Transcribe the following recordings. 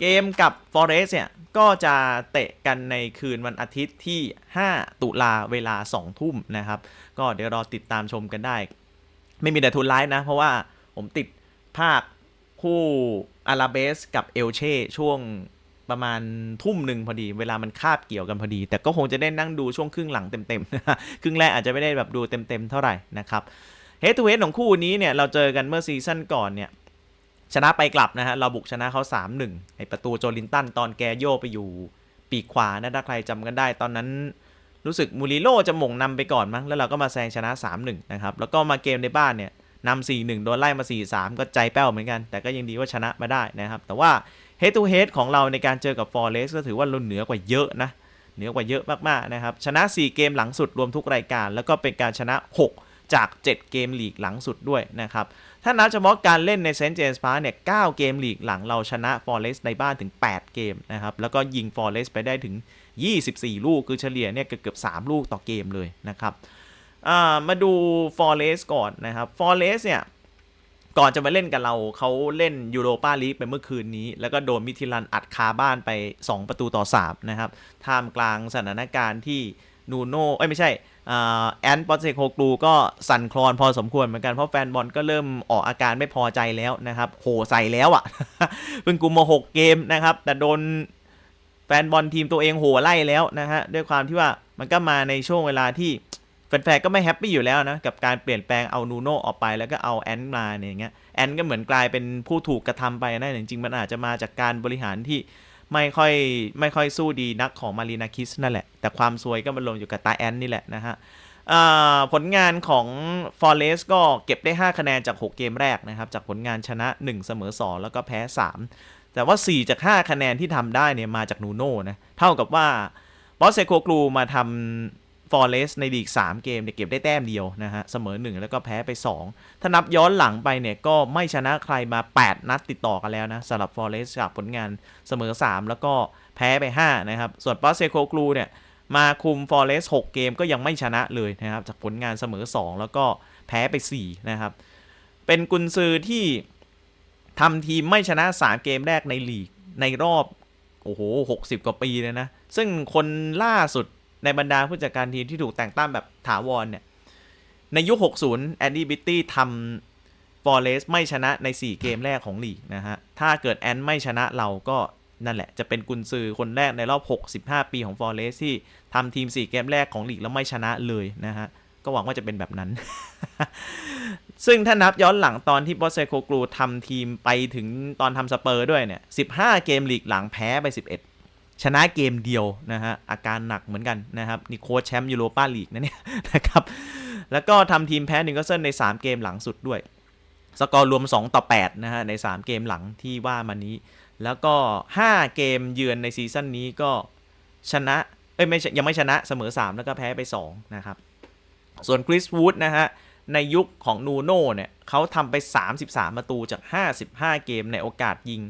เกมกับ Forest เนี่ย ก็จะเตะกันในคืนวันอาทิตย์ที่ 5 ตุลาเวลา 2 ทุ่มนะครับ ก็เดี๋ยวรอติดตามชมกันได้ ไม่มีแต่ทุนไลฟ์นะ เพราะว่าผมติดภาคคู่อาราเบสกับเอลเช่ช่วงประมาณทุ่มหนึ่งพอดี เวลามันคาบเกี่ยวกันพอดี แต่ก็คงจะได้นั่งดูช่วงครึ่งหลังเต็มๆ ครึ่งแรกอาจจะไม่ได้แบบดูเต็มๆเท่าไหร่นะครับเฮดทูเฮดของคู่นี้เนี่ยเราเจอกันเมื่อซีซั่นก่อนเนี่ย ชนะไปกลับนะฮะ เราบุกชนะเขา 3-1 ไอประตูโจลินตันตอนแกโยไปอยู่ปีกขวานะถ้าใครจำกันได้ตอนนั้นรู้สึกมูริโลจะหม่งนำไปก่อนมั้ง แล้วเราก็มาแซงชนะ 3-1 นะครับ แล้วก็มาเกมในบ้านเนี่ยนำ4-1 โดนไล่มา 4-3 ก็ใจแป้วเหมือนกัน แต่ก็ยังดีว่าชนะมาได้นะครับ แต่ว่า head to head ของเราในการเจอกับ Forest ก็ถือว่าเราเหนือกว่าเยอะนะ เหนือกว่าเยอะมากๆนะครับ ชนะ 4 เกมหลังสุดรวมทุกรายการ แล้วก็เป็นการชนะ 6 จาก 7 เกมลีกหลังสุดด้วยนะครับ ถ้านับเฉพาะการเล่นในเซนต์เจมส์พาร์คเนี่ย9เกมลีกหลังเราชนะ Forest ในบ้านถึง 8 เกมนะครับ แล้วก็ยิง Forest ไปได้ถึง 24 ลูกคือเฉลี่ยเนี่ยเกือบ3ลูกต่อเกมเลยนะครับมาดู Forest ก่อนนะครับ Forest เนี่ยก่อนจะมาเล่นกับเราเขาเล่นยูโรปาลีกไปเมื่อคืนนี้ แล้วก็โดนมิทิลันอัดคาบ้านไป 2 ประตูต่อ 3 นะครับท่ามกลางสถานการณ์ที่นูโน่เอ้ยไม่ใช่ แอนปอเซโคกลูก็สั่นคลอนพอสมควรเหมือนกัน เพราะแฟนบอลก็เริ่มออกอาการไม่พอใจแล้วนะครับ โหใส่แล้วอะ่ะเพิ่งกุมมา6เกมนะครับ แต่โดนแฟนบอลทีมตัวเองโหไล่แล้วนะฮะด้วยความที่ว่ามันก็มาในช่วงเวลาที่แฟนๆก็ไม่แฮปปี้อยู่แล้วนะกับการเปลี่ยนแปลงเอานูโน่ออกไปแล้วก็เอาแอนมาเนี่ยอย่างเงี้ยแอนก็เหมือนกลายเป็นผู้ถูกกระทำไปนะจริงๆมันอาจจะมาจากการบริหารที่ ไม่ค่อยไม่ค่อยสู้ดีนักของมารีนาคิสนั่นแหละ แต่ความซวยก็มาลงอยู่กับตาแอนนี่แหละนะฮะผลงานของฟอร์เรสก็เก็บได้ 5 คะแนนจาก 6 เกมแรกนะครับ จากผลงานชนะ 1 เสมอ 2 แล้วก็แพ้ 3 แต่ว่า 4 จาก 5 คะแนนที่ทำได้เนี่ยมาจากนูโน่นะ เท่ากับว่าบอสเซโคกลูมาทำ ฟอร์เรสในลีก 3 เกมเนี่ยเก็บได้แต้มเดียวนะฮะ เสมอ 1 แล้วก็แพ้ไป 2 ถ้านับย้อนหลังไปเนี่ย ก็ไม่ชนะใครมา 8 นัดติดต่อกันแล้วนะสำหรับฟอร์เรสจากผลงานเสมอ 3 แล้วก็แพ้ไป 5 นะครับ ส่วนปาเซโคกลูเนี่ย มาคุมฟอร์เรส6 เกมก็ยังไม่ชนะเลยนะครับ จากผลงานเสมอ 2 แล้วก็แพ้ไป 4 นะครับ เป็นกุนซือที่ทำทีมไม่ชนะ 3 เกมแรกในลีกในรอบโอ้โห60 กว่าปีเลยนะ ซึ่งคนล่าสุด ในบรรดาผู้จัดการทีมที่ถูกแต่งตั้งแบบถาวรเนี่ย ในยุค 60 แอนดี้บิตตี้ทำฟอร์เรสไม่ชนะใน 4 เกมแรกของลีกนะฮะ ถ้าเกิดแอนไม่ชนะเราก็นั่นแหละ จะเป็นกุนซือคนแรกในรอบ 65 ปีของฟอร์เรสที่ทำทีม 4 เกมแรกของลีกแล้วไม่ชนะเลยนะฮะ ก็หวังว่าจะเป็นแบบนั้น ซึ่งถ้านับย้อนหลังตอนที่บอสเซโคกลูทำทีมไปถึงตอนทำสเปอร์ด้วยเนี่ย 15 เกมลีกหลังแพ้ไป 11 ชนะเกมเดียวนะฮะอาการหนักเหมือนกันนะครับนี่โค้ชแชมป์ยูโรปาลีกนะเนี่ยนะครับแล้วก็ทำทีมแพ้นิวคาสเซิลใน 3 เกมหลังสุดด้วย สกอร์รวม 2 ต่อ 8 นะฮะ ใน 3 เกมหลังที่ว่ามานี้ แล้วก็ 5 เกมเยือนในซีซั่นนี้ก็ชนะ เอ้ยไม่ยังไม่ชนะเสมอ 3 แล้วก็แพ้ไป 2 นะครับ ส่วนคริสวูดนะฮะ ในยุคของนูโน่เนี่ยเขาทำไป 33 ประตูจาก 55 เกมในโอกาสยิง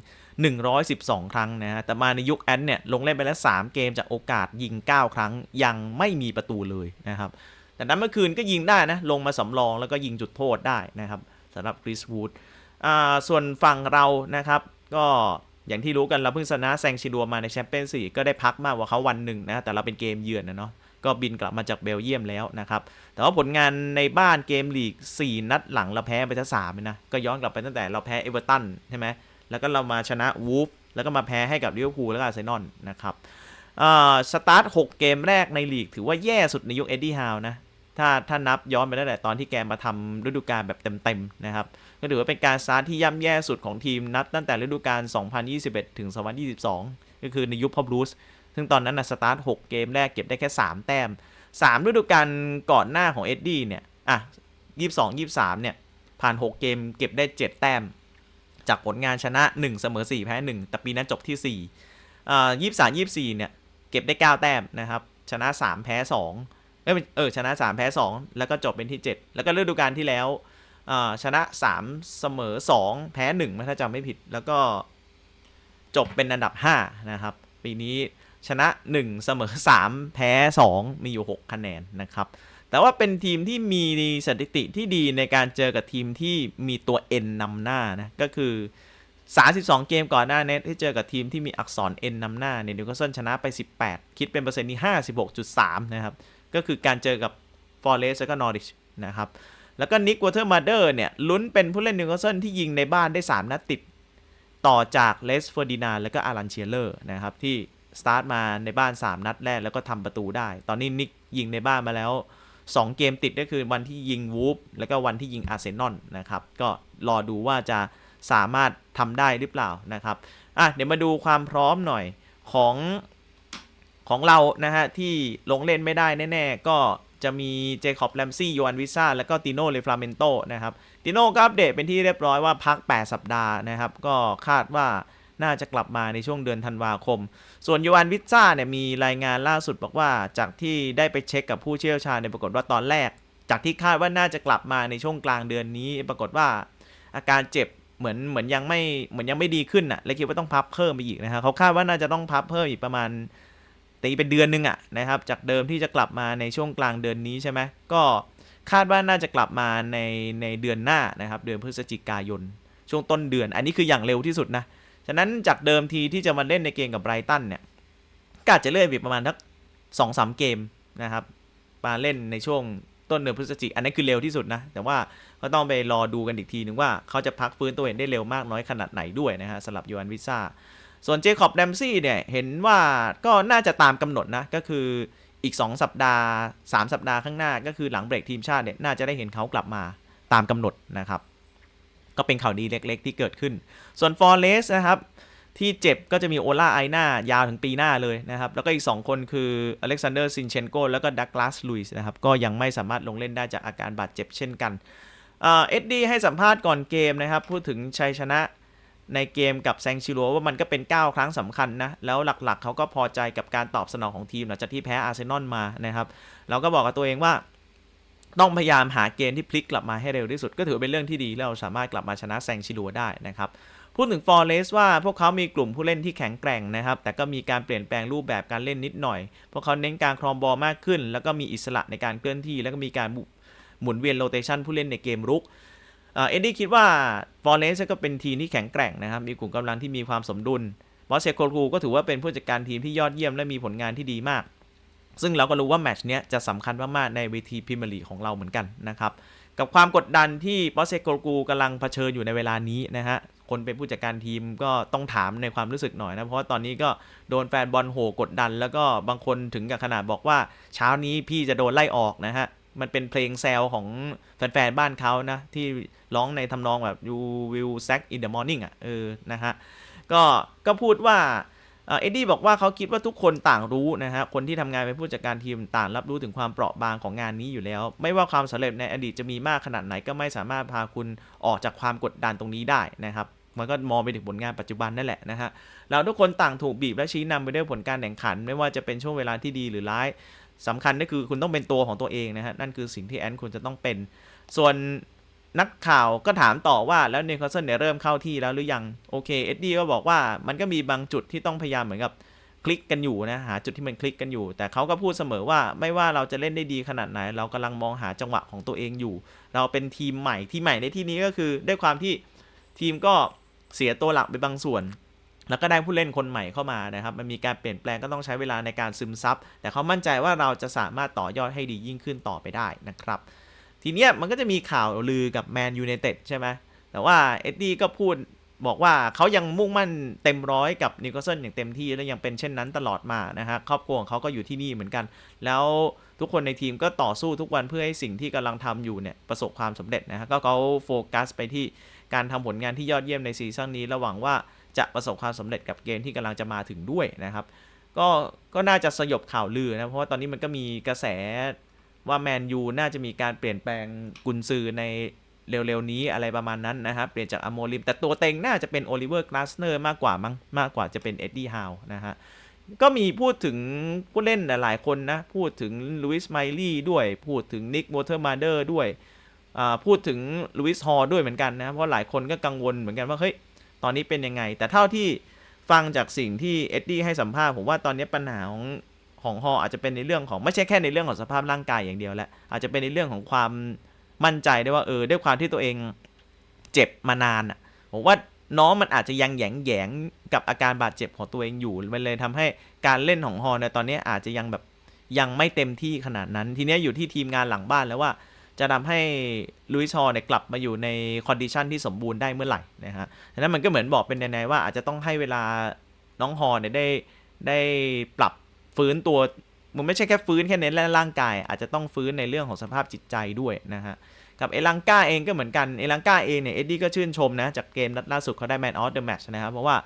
112 ครั้งนะฮะแต่มาในยุคแอนเนี่ยลงเล่นไปแล้ว 3 เกมจากโอกาสยิง 9 ครั้งยังไม่มีประตูเลยนะครับแต่นั้นเมื่อคืนก็ยิงได้นะ ลงมาสำรองแล้วก็ยิงจุดโทษได้นะครับสำหรับคริสวูดอ่าส่วนฝั่งเรานะครับ ก็อย่างที่รู้กันเราเพิ่งชนะแซงชิดัวมาในแชมเปี้ยนส์ลีกก็ได้พักมากกว่าเขาวันหนึ่งนะ แต่เราเป็นเกมเยือนนะเนาะก็บินกลับมาจากเบลเยียมแล้วนะครับ แต่ว่าผลงานในบ้านเกมลีก 4 นัดหลังเราแพ้ไปทั้งสามเลยนะ ก็ย้อนกลับไปตั้งแต่เราแพ้เอเวอร์ตันใช่ไหม แล้วก็เรามาชนะวูฟแล้วก็มาแพ้ให้กับลิเวอร์พูลแล้วก็อาร์เซนอลนะครับสตาร์ท6เกมแรกในลีกถือว่าแย่สุดในยุคเอ็ดดี้ฮาวนะถ้าถ้านับย้อนไปตั้แต่ตอนที่แกมาทำฤดูกาลแบบเต็มๆนะครับ ก็ถือว่าเป็นการสตาร์ทที่ย่ำแย่สุดของทีมนับตั้งแต่ฤดูกาล 2021 ถึง 2022 ก็คือในยุคพอบลูสซึ่งตอนนั้นนะสตาร์ท 6 เกมแรกเก็บได้แค่ 3 แต้ม 3 ฤดูกาลก่อนหน้าของเอ็ดดี้เนี่ย อะ 22 23 เนี่ย ผ่าน 6 เกมเก็บได้ 7 แต้ม จากผลงานชนะ 1 เสมอ 4 แพ้ 1 แต่ปีนั้นจบที่ 4อ่า23 24 เนี่ย เก็บได้ 9 แต้มนะครับ ชนะ 3 แพ้ 2 เอยเออชนะ 3 แพ้ 2 แล้วก็จบเป็นที่ 7 แล้วก็ฤดูกาลที่แล้วอ่าชนะ 3 เสมอ 2 แพ้ 1 ถ้าจำไม่ผิด แล้วก็จบเป็นอันดับ 5 นะครับ ปีนี้ชนะ 1 เสมอ 3 แพ้ 2 มีอยู่ 6 คะแนนนะครับ แต่ว่าเป็นทีมที่มีสถิติที่ดีในการเจอกับทีมที่มีตัว N นำหน้านะ ก็คือ 32 เกมก่อนหน้าเน็ตที่เจอกับทีมที่มีอักษร N นำหน้าเนี่ยนิวคาสเซิลชนะไป 18 คิดเป็นเปอร์เซ็นต์ที่56.3 นะครับ ก็คือการเจอกับฟอร์เรสแล้วก็นอริชนะครับแล้วก็นิกวอเตอร์มาเดอร์เนี่ยลุ้นเป็นผู้เล่นนิวคาสเซิลที่ยิงในบ้านได้ 3 นัดติด ต่อจากเลสเฟอร์ดินานแล้วก็อารันเชียเลอร์นะครับที่สตาร์ทมาในบ้าน 3 นัดแรกแล้วก็ทำประตูได้ ตอนนี้นิกยิงในบ้านมาแล้ว 2 เกมติดก็คือวันที่ยิงวูฟแล้วก็วันที่ยิงอาร์เซนอลนะครับ ก็รอดูว่าจะสามารถทำได้หรือเปล่านะครับอะเดี๋ยวมาดูความพร้อมหน่อยของของเรานะฮะที่ลงเล่นไม่ได้แน่ ๆ ก็จะมีเจคอบแลมซี่โยอันวิซ่าแล้วก็ติโน่เลฟลาเมนโตนะครับติโน่ก็อัปเดตเป็นที่เรียบร้อยว่าพัก 8 สัปดาห์นะครับ ก็คาดว่า น่าจะกลับมาในช่วงเดือนธันวาคม ส่วนโยอันวิซ่าเนี่ยมีรายงานล่าสุดบอกว่า จากที่ได้ไปเช็คกับผู้เชี่ยวชาญในยปรากฏว่าตอนแรก จากที่คาดว่าน่าจะกลับมาในช่วงกลางเดือนนี้ ปรากฏว่าอาการเจ็บเหมือนเหมือนยังไม่เหมือนยังไม่ดีขึ้นอะเลยคิดว่าต้องพับเพิ่มไปอีกนะครับเขาคาดว่าน่าจะต้องพับเพิ่มอีกประมาณตีเป็นเดือนนึงอะนะครับ จากเดิมที่จะกลับมาในช่วงกลางเดือนนี้ใช่ไหมก็คาดว่าน่าจะกลับมาในในเดือนหน้านะครับ เดือนพฤศจิกายน ช่วงต้นเดือน อันนี้คืออย่างเร็วที่สุดนะ ฉะนั้นจากเดิมทีที่จะมาเล่นในเกมกับไบรตันเนี่ยก็อาจจะเลื่อนไปประมาณทักสองสามเกมนะครับมาเล่นในช่วงต้นเดือนพฤศจิกอันนั้นคือเร็วที่สุดนะ แต่ว่าก็ต้องไปรอดูกันอีกทีนึงว่าเขาจะพักฟื้นตัวเองได้เร็วมากน้อยขนาดไหนด้วยนะฮะสำหรับยูอันวิซ่าส่วนเจคอบแดมซี่เนี่ยเห็นว่าก็น่าจะตามกำหนดนะ ก็คืออีก 2 สัปดาห์ 3 สัปดาห์ข้างหน้า ก็คือหลังเบรกทีมชาติเนี่ยน่าจะได้เห็นเขากลับมาตามกำหนดนะครับ ก็เป็นข่าวดีเล็กๆ ที่เกิดขึ้น ส่วนฟอร์เรสนะครับที่เจ็บก็จะมีโอล่าไอนายาวถึงปีหน้าเลยนะครับ แล้วก็อีก 2 คนคืออเล็กซานเดอร์ซินเชนโกแล้วก็ดักลาสลุยส์นะครับ ก็ยังไม่สามารถลงเล่นได้จากอาการบาดเจ็บเช่นกันเอ็ดดี้ให้สัมภาษณ์ก่อนเกมนะครับ พูดถึงชัยชนะในเกมกับแซงชิโรว่ามันก็เป็น 9 ครั้งสำคัญนะ แล้วหลักๆ เขาก็พอใจกับการตอบสนองของทีมหลังจากที่แพ้อาร์เซนอลมานะครับเราก็บอกกับตัวเองว่า ต้องพยายามหาเกมที่พลิกกลับมาให้เร็วที่สุด ก็ถือเป็นเรื่องที่ดีแล้วเราสามารถกลับมาชนะแซงชิโรได้นะครับพูดถึงฟอร์เรสว่าพวกเขามีกลุ่มผู้เล่นที่แข็งแกร่งนะครับ แต่ก็มีการเปลี่ยนแปลงรูปแบบการเล่นนิดหน่อย พวกเขาเน้นการครองบอลมากขึ้น แล้วก็มีอิสระในการเคลื่อนที่ แล้วก็มีการหมุนเวียนโรเตชันผู้เล่นในเกมรุกเอ็ดดี้คิดว่าฟอร์เรสก็เป็นทีมที่แข็งแกร่งนะครับ มีกลุ่มกำลังที่มีความสมดุลบอสเซโครูก็ถือว่าเป็นผู้จัดการทีมที่ยอดเยี่ยมและมีผลงานที่ดีมาก ซึ่งเราก็รู้ว่าแมตช์เนี้ยจะสำคัญมากๆในเวทีพรีเมียร์ลีกของเราเหมือนกันนะครับ กับความกดดันที่บอสเซโกรูกำลังเผชิญอยู่ในเวลานี้นะฮะคนเป็นผู้จัดการทีมก็ต้องถามในความรู้สึกหน่อยนะ เพราะว่าตอนนี้ก็โดนแฟนบอลโหกดดัน แล้วก็บางคนถึงกับขนาดบอกว่าเช้านี้พี่จะโดนไล่ออกนะฮะ มันเป็นเพลงแซวของแฟนๆบ้านเขานะ ที่ร้องในทำนองแบบ you will sack in the morning อะเออนะฮะก็ก็พูดว่า เอ็ดดี้บอกว่าเขาคิดว่าทุกคนต่างรู้นะฮะคนที่ทำงานเป็นผู้จัดการทีมต่างรับรู้ถึงความเปราะบางของงานนี้อยู่แล้ว ไม่ว่าความสำเร็จในอดีตจะมีมากขนาดไหนก็ไม่สามารถพาคุณออกจากความกดดันตรงนี้ได้นะครับมันก็มองไปถึงผลงานปัจจุบันนั่นแหละนะฮะเราทุกคนต่างถูกบีบและชี้นำไปด้วยผลการแข่งขัน ไม่ว่าจะเป็นช่วงเวลาที่ดีหรือร้ายสำคัญก็คือคุณต้องเป็นตัวของตัวเองนะฮะนั่นคือสิ่งที่แอนคุณจะต้องเป็น ส่วน นักข่าวก็ถามต่อว่าแล้วนิวคาสเซิลเนี่ยเริ่มเข้าที่แล้วหรือยัง โอเคเอ็ดดี้ก็บอกว่ามันก็มีบางจุดที่ต้องพยายามเหมือนกับคลิกกันอยู่นะหาจุดที่มันคลิกกันอยู่ แต่เขาก็พูดเสมอว่าไม่ว่าเราจะเล่นได้ดีขนาดไหน เรากำลังมองหาจังหวะของตัวเองอยู่ เราเป็นทีมใหม่ที่ใหม่ในที่นี้ก็คือด้วยความที่ทีมก็เสียตัวหลักไปบางส่วน แล้วก็ได้ผู้เล่นคนใหม่เข้ามานะครับ มันมีการเปลี่ยนแปลงก็ต้องใช้เวลาในการซึมซับแต่เขามั่นใจว่าเราจะสามารถต่อยอดให้ดียิ่งขึ้นต่อไปได้นะครับ ทีเนี้ยมันก็จะมีข่าวลือกับแมนยูไนเต็ดใช่ไหมแต่ว่าเอ็ดดี้ก็พูดบอกว่าเขายังมุ่งมั่นเต็มร้อยกับนิวคาสเซิลอย่างเต็มที่และยังเป็นเช่นนั้นตลอดมานะฮะครอบครัวของเขาก็อยู่ที่นี่เหมือนกัน แล้วทุกคนในทีมก็ต่อสู้ทุกวันเพื่อให้สิ่งที่กำลังทำอยู่เนี่ยประสบความสำเร็จนะฮะก็เขาโฟกัสไปที่การทำผลงานที่ยอดเยี่ยมในซีซั่นนี้ระหวังว่าจะประสบความสำเร็จกับเกมที่กำลังจะมาถึงด้วยนะครับ ก็ก็น่าจะสยบข่าวลือนะเพราะว่าตอนนี้มันก็มีกระแส ว่าแมนยูน่าจะมีการเปลี่ยนแปลงกุนซือในเร็วๆนี้อะไรประมาณนั้นนะครับ เปลี่ยนจากอโมลิม แต่ตัวเต็งน่าจะเป็นโอลิเวอร์กลาสเนอร์มากกว่ามั้งมากกว่าจะเป็นเอ็ดดี้ฮาวนะฮะก็มีพูดถึงผู้เล่นหลายคนนะ พูดถึงลุยส์ไมลี่ด้วย พูดถึงนิกวอเตอร์มาเดอร์ด้วยพูดถึงลุยส์ฮอร์ด้วยเหมือนกันนะ เพราะหลายคนก็กังวลเหมือนกันว่า เฮ้ย ตอนนี้เป็นยังไง แต่เท่าที่ฟังจากสิ่งที่เอ็ดดี้ให้สัมภาษณ์ผมว่าตอนนี้ปัญหาของ ของฮอร์อาจจะเป็นในเรื่องของไม่ใช่แค่ในเรื่องของสภาพร่างกายอย่างเดียวแหละอาจจะเป็นในเรื่องของความมั่นใจได้ว่าเออด้วยความที่ตัวเองเจ็บมานานอะผมว่าน้องมันอาจจะยังแยงแยงกับอาการบาดเจ็บของตัวเองอยู่มันเลยทำให้การเล่นของฮอในตอนนี้อาจจะยังแบบยังไม่เต็มที่ขนาดนั้น ทีนี้อยู่ที่ทีมงานหลังบ้านแล้วว่า จะทำให้ลุยส์ฮอเนี่ยกลับมาอยู่ในคอนดิชันที่สมบูรณ์ได้เมื่อไหร่นะฮะฉะนั้นมันก็เหมือนบอกเป็นในๆว่าอาจจะต้องให้เวลาน้องฮอเนี่ยได้ได้ปรับ ฟื้นตัวมันไม่ใช่แค่ฟื้นแค่เน้นร่างกาย อาจจะต้องฟื้นในเรื่องของสภาพจิตใจด้วยนะฮะกับเอลังกาเองก็เหมือนกันเอลังกาเองเนี่ยเอ็ดดี้ก็ชื่นชมนะจากเกมนัดล่าสุดเขาได้แมนออฟเดอะแมชนะครับเพราะว่า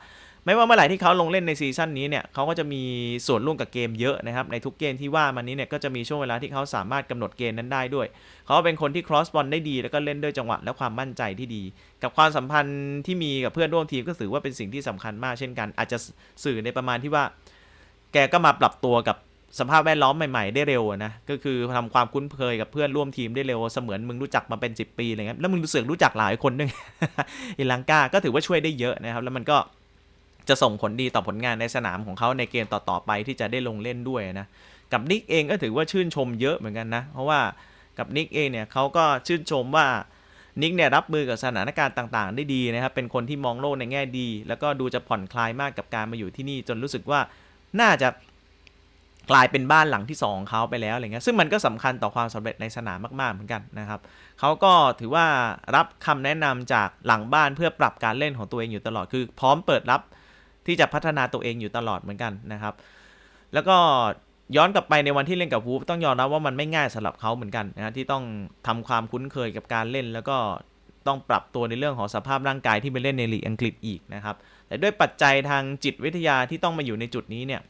ไม่ว่าเมื่อไหร่ที่เขาลงเล่นในซีซั่นนี้เนี่ยเขาก็จะมีส่วนร่วมกับเกมเยอะนะครับ ในทุกเกมที่ว่ามานี้เนี่ยก็จะมีช่วงเวลาที่เขาสามารถกำหนดเกมนั้นได้ด้วย เขาเป็นคนที่ครอสบอลได้ดี แล้วก็เล่นด้วยจังหวะและความมั่นใจที่ดี กับความสัมพันธ์ที่มีกับเพื่อนร่วมทีมก็ถือว่าเป็นสิ่งที่สำคัญมากเช่นกัน อาจจะสื่อในประมาณที่ว่า แกก็มาปรับตัวกับสภาพแวดล้อมใหม่ๆได้เร็วนะก็คือทำความคุ้นเคยกับเพื่อนร่วมทีมได้เร็วเสมือนมึงรู้จักมาเป็น 10 ปีอะไรเงี้ยแล้วมึงรู้สึกรู้จักหลายคนด้วยอิลังกาก็ถือว่าช่วยได้เยอะนะครับ แล้วมันก็จะส่งผลดีต่อผลงานในสนามของเขาในเกมต่อๆไปที่จะได้ลงเล่นด้วยนะกับนิกเองก็ถือว่าชื่นชมเยอะเหมือนกันนะ เพราะว่ากับนิกเองเนี่ยเขาก็ชื่นชมว่านิกเนี่ยรับมือกับสถานการณ์ต่างๆ ได้ดีนะครับเป็นคนที่มองโลกในแง่ดี แล้วก็ดูจะผ่อนคลายมากกับการมาอยู่ที่นี่จนรู้สึกว่า น่าจะกลายเป็นบ้านหลังที่สองของเขาไปแล้วอะไรเงี้ยซึ่งมันก็สำคัญต่อความสำเร็จในสนามมากๆเหมือนกันนะครับเขาก็ถือว่ารับคำแนะนำจากหลังบ้านเพื่อปรับการเล่นของตัวเองอยู่ตลอดคือ พร้อมเปิดรับที่จะพัฒนาตัวเองอยู่ตลอดเหมือนกันนะครับ แล้วก็ย้อนกลับไปในวันที่เล่นกับวูฟต้องยอมรับว่ามันไม่ง่ายสำหรับเขาเหมือนกันนะที่ต้องทำความคุ้นเคยกับการเล่น แล้วก็ต้องปรับตัวในเรื่องของสภาพร่างกายที่ไปเล่นในลีกอังกฤษอีกนะครับ แต่ด้วยปัจจัยทางจิตวิทยาที่ต้องมาอยู่ในจุดนี้เนี่ย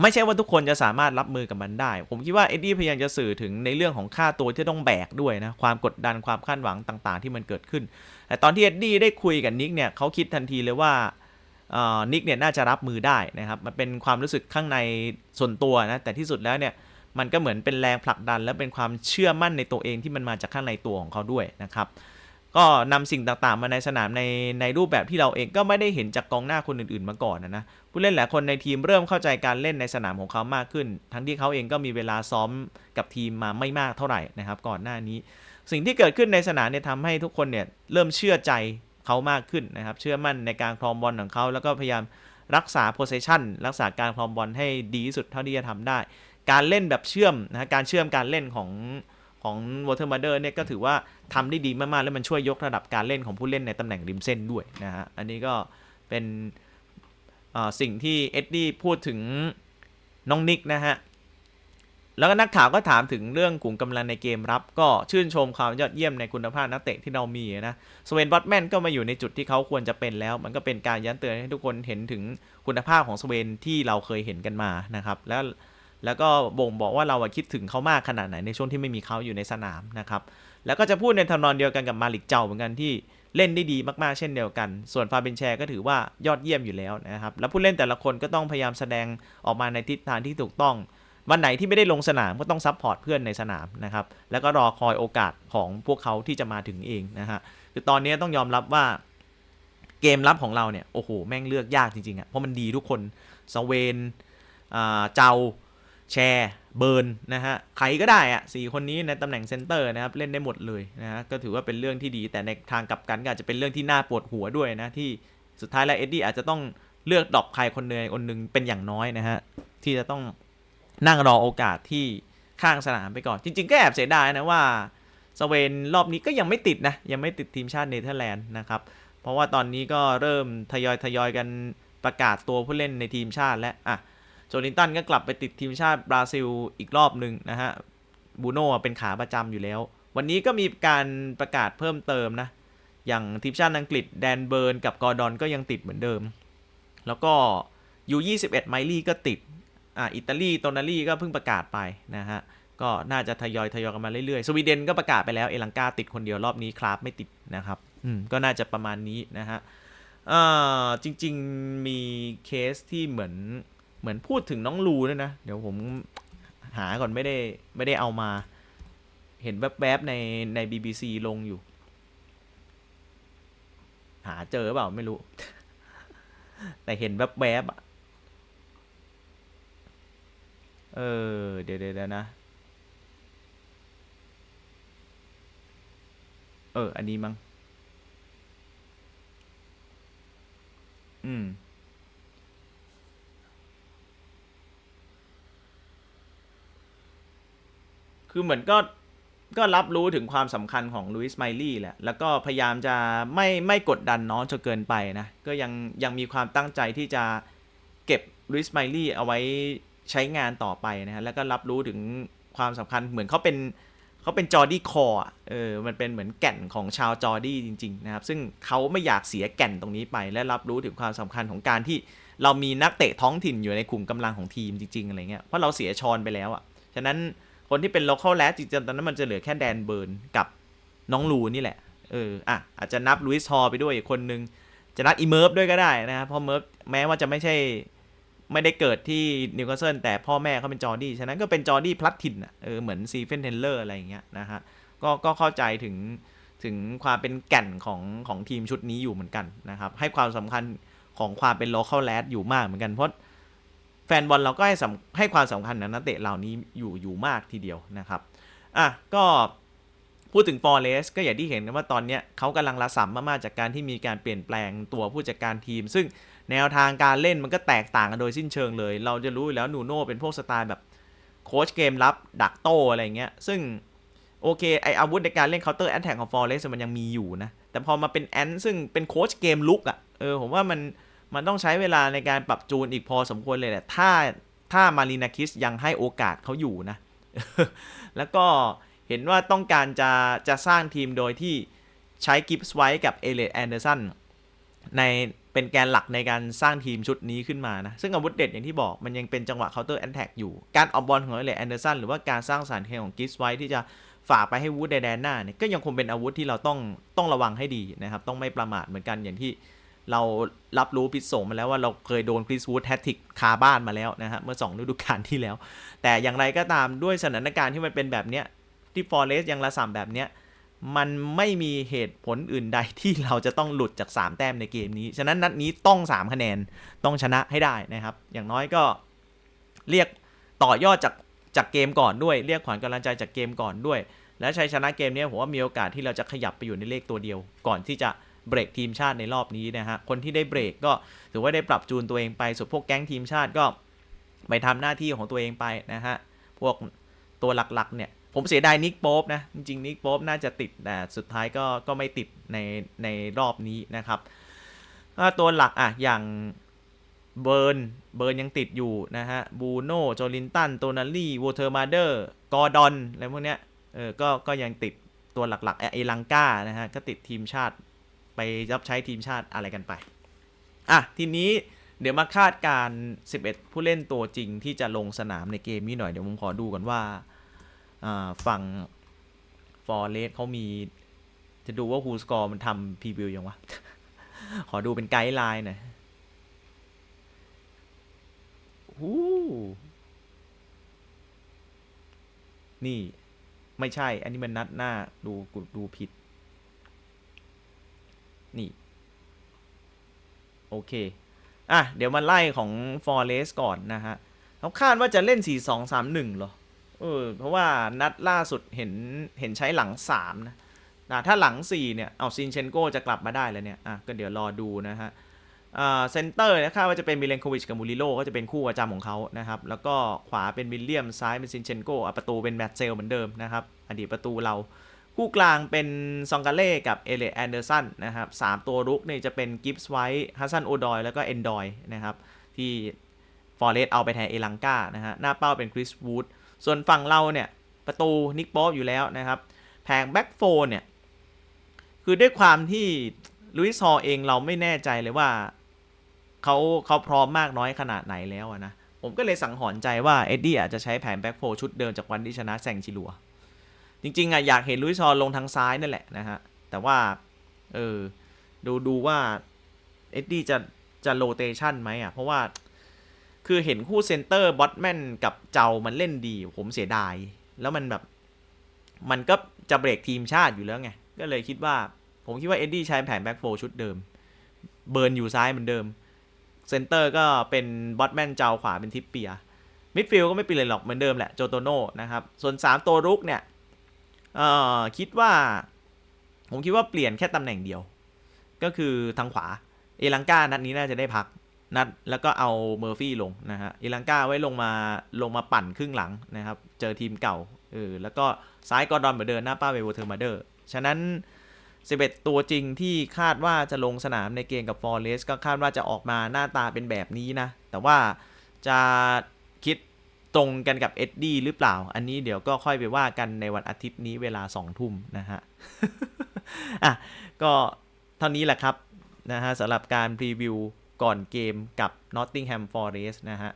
ไม่ใช่ว่าทุกคนจะสามารถรับมือกับมันได้ ผมคิดว่าเอ็ดดี้พยายามจะสื่อถึงในเรื่องของค่าตัวที่ต้องแบกด้วยนะ ความกดดันความคาดหวังต่างๆ ที่มันเกิดขึ้น แต่ตอนที่เอ็ดดี้ได้คุยกับนิกเนี่ยเขาคิดทันทีเลยว่าอ่อนิกเนี่ยน่าจะรับมือได้นะครับ มันเป็นความรู้สึกข้างในส่วนตัวนะ แต่ที่สุดแล้วเนี่ยมันก็เหมือนเป็นแรงผลักดัน และเป็นความเชื่อมั่นในตัวเองที่มันมาจากข้างในตัวของเขาด้วยนะครับ ก็นำสิ่งต่างๆ มาในสนามในในรูปแบบที่เราเองก็ไม่ได้เห็นจากกองหน้าคนอื่นๆมาก่อนนะนะผู้เล่นหลายคนในทีมเริ่มเข้าใจการเล่นในสนามของเขามากขึ้น ทั้งที่เขาเองก็มีเวลาซ้อมกับทีมมาไม่มากเท่าไหร่นะครับ ก่อนหน้านี้ สิ่งที่เกิดขึ้นในสนามเนี่ยทำให้ทุกคนเนี่ยเริ่มเชื่อใจเขามากขึ้นนะครับ เชื่อมั่นในการครองบอลของเขาแล้วก็พยายามรักษาโพ s ซชันรักษาการครองบอลให้ดีที่สุดเท่าที่จะทำได้ การเล่นแบบเชื่อมนะฮะการเชื่อมการเล่นของ ของวอเตอร์มาเดอร์เนี่ยก็ถือว่าทำได้ดีมากๆ แล้วมันช่วยยกระดับการเล่นของผู้เล่นในตำแหน่งริมเส้นด้วยนะฮะ อันนี้ก็เป็นสิ่งที่เอ็ดดี้พูดถึงน้องนิกนะฮะ แล้วก็นักข่าวก็ถามถึงเรื่องกลุ่มกำลังในเกมรับ ก็ชื่นชมความยอดเยี่ยมในคุณภาพนักเตะที่เรามีนะสเวนบอตแมนก็มาอยู่ในจุดที่เขาควรจะเป็นแล้ว มันก็เป็นการย้ำเตือนให้ทุกคนเห็นถึงคุณภาพของสเวนที่เราเคยเห็นกันมานะครับ แล้ว แล้วก็บ่งบอกว่าเราคิดถึงเขามากขนาดไหนในช่วงที่ไม่มีเขาอยู่ในสนามนะครับ แล้วก็จะพูดในทำนองเดียวกันกับมาลิกเจ้าเหมือนกันที่เล่นได้ดีมากๆเช่นเดียวกัน ส่วนฟาเบนแชร์ก็ถือว่ายอดเยี่ยมอยู่แล้วนะครับ แล้วผู้เล่นแต่ละคนก็ต้องพยายามแสดงออกมาในทิศทางที่ถูกต้อง วันไหนที่ไม่ได้ลงสนามก็ต้องซัพพอร์ตเพื่อนในสนามนะครับ แล้วก็รอคอยโอกาสของพวกเขาที่จะมาถึงเองนะฮะ คือตอนนี้ต้องยอมรับว่าเกมรับของเราเนี่ย โอ้โห แม่งเลือกยากจริงๆอะ่ะ เพราะมันดีทุกคนสเวนเจ้า แชร์เบิร์นนะฮะใครก็ได้อะสี่คนนี้ในตำแหน่งเซนเตอร์นะครับเล่นได้หมดเลยนะฮะก็ถือว่าเป็นเรื่องที่ดี แต่ในทางกลับกันก็อาจจะเป็นเรื่องที่น่าปวดหัวด้วยนะที่สุดท้ายแล้วเอ็ดดี้อาจจะต้องเลือกดรอปใครคนหนึ่งคนหนึ่งเป็นอย่างน้อยนะฮะที่จะต้องนั่งรอโอกาสที่ข้างสนามไปก่อน จริง ๆ ก็แอบเสียดายนะว่าสเวนรอบนี้ก็ยังไม่ติดนะยังไม่ติดทีมชาติเนเธอร์แลนด์นะครับเพราะว่าตอนนี้ก็เริ่มทยอยทยอยกันประกาศตัวผู้เล่นในทีมชาติและอะ โจลินตันก็กลับไปติดทีมชาติบราซิลอีกรอบหนึ่งนะฮะบูโน่เป็นขาประจำอยู่แล้ว วันนี้ก็มีการประกาศเพิ่มเติมนะ อย่างทีมชาติอังกฤษแดนเบิร์นกับกอร์ดอนก็ยังติดเหมือนเดิม แล้วก็ยู21ไมลี่ก็ติดอ่าอิตาลีโตนาลีก็เพิ่งประกาศไปนะฮะก็น่าจะทยอยทยอยกันมาเรื่อยๆ สวีเดนก็ประกาศไปแล้ว เอลังกาติดคนเดียวรอบนี้คราฟไม่ติดนะครับ อืม ก็น่าจะประมาณนี้นะฮะอ่าจริง ๆ มีเคสที่เหมือน เหมือนพูดถึงน้องลูด้วยนะ เดี๋ยวผมหาก่อนไม่ได้ไม่ได้เอามา เห็นแวบๆในใน BBC ลงอยู่ หาเจอเปล่าไม่รู้ แต่เห็นแวบๆอะเออ เดี๋ยวเดี๋ยวนะ เออ อันนี้มั้ง อืม คือเหมือนก็ก็รับรู้ถึงความสำคัญของลุยส์ไมลี่แหละ แล้วก็พยายามจะไม่ไม่กดดันน้องจนเกินไปนะ ก็ยังยังมีความตั้งใจที่จะเก็บลุยส์ไมลี่เอาไว้ใช้งานต่อไปนะฮะ แล้วก็รับรู้ถึงความสำคัญเหมือนเขาเป็นเขาเป็นจอร์ดี้คอเออ มันเป็นเหมือนแก่นของชาวจอร์ดี้จริง ๆ นะครับ ซึ่งเขาไม่อยากเสียแก่นตรงนี้ไป และรับรู้ถึงความสำคัญของการที่เรามีนักเตะท้องถิ่นอยู่ในกลุ่มกำลังของทีมจริง ๆ อะไรเงี้ย เพราะเราเสียชอนไปแล้วอะ่ะ ฉะนั้น คนที่เป็น local lad จริงๆตอนนั้นมันจะเหลือแค่แดนเบิร์นกับน้องลูนี่แหละ เอออะอาจจะนับลุยส์ฮอไปด้วยอีกคนนึง จะนับอีเมิร์ฟด้วยก็ได้นะครับเพราะเมิร์ฟแม้ว่าจะไม่ใช่ไม่ได้เกิดที่นิวคาสเซิลแต่พ่อแม่เขาเป็นจอร์ดี้ ฉะนั้นก็เป็นจอร์ดี้พลัดถิ่นอะเออเหมือนซีเฟนเทนเลอร์อะไรอย่างเงี้ยนะฮะก็ก็เข้าใจถึงถึงความเป็นแก่นของของทีมชุดนี้อยู่เหมือนกันนะครับ ให้ความสำคัญของความเป็น local lad อยู่มากเหมือนกันเพราะ แฟนบอลเราก็ให้สำให้ความสำคัญกับนักเตะเหล่านี้อยู่อยู่มากทีเดียวนะครับอะก็พูดถึงฟอร์เรสก็อย่างที่เห็นกันว่าตอนเนี้ยเขากำลังระสำมากๆจากการที่มีการเปลี่ยนแปลงตัวผู้จัดการทีม ซึ่งแนวทางการเล่นมันก็แตกต่างกันโดยสิ้นเชิงเลย เราจะรู้อยู่แล้วนูโน่เป็นพวกสไตล์แบบโค้ชเกมรับดักโต้อะไรเงี้ย ซึ่งโอเคไออาวุธในการเล่น counter attack ของ Forest มันยังมีอยู่นะ แต่พอมาเป็นแอนซึ่งเป็นโค้ชเกมลุกอะ่ะเออผมว่ามัน มันต้องใช้เวลาในการปรับจูนอีกพอสมควรเลยแหละ ถ้าถ้ามารีนาคิสยังให้โอกาสเขาอยู่นะ แล้วก็เห็นว่าต้องการจะจะสร้างทีมโดยที่ใช้กิฟส์ไว้กับเอเลดแอนเดอร์สันในเป็นแกนหลักในการสร้างทีมชุดนี้ขึ้นมานะ ซึ่งอาวุธเด็ดอย่างที่บอกมันยังเป็นจังหวะ counter attack อยู่ การออกบอลของเอเลดแอนเดอร์สันหรือว่าการสร้างสารเคของกิฟส์ไว้ที่จะฝากไปให้วูดในแดนหน้าเนี่ยก็ยังคงเป็นอาวุธที่เราต้องต้องระวังให้ดีนะครับ ต้องไม่ประมาทเหมือนกันอย่างที่ เรารับรู้พิษสงมาแล้วว่าเราเคยโดนคริสวูดแฮตติกคาบ้านมาแล้วนะฮะเมื่อ 2 ฤดูกาลที่แล้ว แต่อย่างไรก็ตามด้วยสถานการณ์ที่มันเป็นแบบเนี้ยที่ฟอร์เรสยังระสำแบบเนี้ยมันไม่มีเหตุผลอื่นใดที่เราจะต้องหลุดจาก 3 แต้มในเกมนี้ ฉะนั้นนัดนี้ต้อง 3 คะแนนต้องชนะให้ได้นะครับ อย่างน้อยก็เรียกต่อยอดจากจากเกมก่อนด้วย เรียกขวัญกำลังใจจากเกมก่อนด้วย และชัยชนะเกมนี้ผมว่ามีโอกาสที่เราจะขยับไปอยู่ในเลขตัวเดียว ก่อนที่จะ เบรกทีมชาติในรอบนี้นะฮะ คนที่ได้เบรกก็ถือว่าได้ปรับจูนตัวเองไปส่วนพวกแก๊งทีมชาติก็ไปทำหน้าที่ของตัวเองไปนะฮะ พวกตัวหลักๆเนี่ย ผมเสียดายนิกโป๊ปนะ จริงๆนิกโป๊ปน่าจะติดแต่สุดท้ายก็ก็ไม่ติดในในรอบนี้นะครับตัวหลักอะอย่างเบิร์น เบิร์นยังติดอยู่นะฮะ บูโน่โจลินตัน โตนาลี่วอเทอร์มาเดอร์ กอร์ดอน อะไรพวกเนี้ย เออ ก็ ก็ยังติดตัวหลักๆ เอลังกานะฮะ ก็ติดทีมชาติ ไปรับใช้ทีมชาติอะไรกันไปอะทีนี้เดี๋ยวมาคาดการ 11 ผู้เล่นตัวจริงที่จะลงสนามในเกมนี้หน่อย เดี๋ยวผมขอดูก่อนว่าอ่าฝั่งฟอร์เรสเขามี จะดูว่าฮูสกอร์มันทำพรีวิวยังวะ ขอดูเป็นไกด์ไลน์หน่อยฮู้นี่ ไม่ใช่ อันนี้มันนัดหน้า ดู ดูผิด นี่ โอเค อะ เดี๋ยวมาไล่ของ Forest ก่อนนะฮะเขาคาดว่าจะเล่น 4 2 3 1เหรอ เออ เพราะว่านัดล่าสุดเห็นเห็นใช้หลัง 3 นะนะถ้าหลัง 4 เนี่ย เอาซินเชนโกจะกลับมาได้แล้วเนี่ย อะ ก็เดี๋ยวรอดูนะฮะเซนเตอร์นะคาดว่าจะเป็นมิเลนโควิชกับมูริโลก็จะเป็นคู่ประจำของเขานะครับ แล้วก็ขวาเป็นวิลเลียมซ้ายเป็นซินเชนโกอะประตูเป็นแมตเซลเหมือนเดิมนะครับ อดีตประตูเรา คู่กลางเป็นซองกาเล่กับเอเลแอนเดอร์สันนะครับสามตัวรุกเนี่ยจะเป็นกิฟส์ไวท์ฮัสซันโอดอยแล้วก็เอนดอยนะครับ ที่ฟอร์เรสเอาไปแทนเอลังกานะฮะหน้าเป้าเป็นคริสวูดส่วนฝั่งเราเนี่ย ประตูนิกป๊อปอยู่แล้วนะครับ แผงแบ็กโฟนเนี่ย คือด้วยความที่ลุยส์ฮอเองเราไม่แน่ใจเลยว่าเขาเขาพร้อมมากน้อยขนาดไหนแล้วนะ ผมก็เลยสังหรณ์ใจว่าเอ็ดดี้อาจจะใช้แผนแบ็กโฟชุดเดิมจากวันที่ชนะแซงชิลัว จริงๆอะอยากเห็นลุยส์ฮอลลงทางซ้ายนั่นแหละนะฮะ แต่ว่า เออ ดูดูว่าเอ็ดดี้จะจะโรเตชันไหมอะ เพราะว่า คือเห็นคู่เซนเตอร์บอทแมนกับเจ้ามันเล่นดี ผมเสียดาย แล้วมันแบบ มันก็จะเบรกทีมชาติอยู่แล้วไง ก็เลยคิดว่า ผมคิดว่าเอ็ดดี้ใช้แผนแบ็กโฟชุดเดิม เบิร์นอยู่ซ้ายเหมือนเดิม เซนเตอร์ก็เป็นบอทแมนเจ้าขวาเป็นทิปเปียมิดฟิลด์ก็ไม่เปลี่ยนหรอกเหมือนเดิมแหละโจโตโน่นะครับ ส่วน 3 ตัวรุกเนี่ย เอ่อคิดว่า ผมคิดว่าเปลี่ยนแค่ตำแหน่งเดียว ก็คือทางขวา เอลังกานัดนี้น่าจะได้พักนัดแล้วก็เอาเมอร์ฟี่ลงนะฮะเอลังกาไว้ลงมาลงมาปั่นครึ่งหลังนะครับ เจอทีมเก่าเออแล้วก็ซ้ายกอร์ดอนเหมือนเดิมหน้าป้าเวโวเทอร์มาเดอร์ ฉะนั้น 11 ตัวจริงที่คาดว่าจะลงสนามในเกมกับฟอร์เรสก็คาดว่าจะออกมาหน้าตาเป็นแบบนี้นะ แต่ว่าจะ ตรงกันกับเอ็ดดี้หรือเปล่า อันนี้เดี๋ยวก็ค่อยไปว่ากันในวันอาทิตย์นี้เวลา2ทุ่มนะฮะ อะ ก็เท่านี้แหละครับนะฮะสำหรับการพรีวิวก่อนเกมกับ Nottingham Forest นะฮะ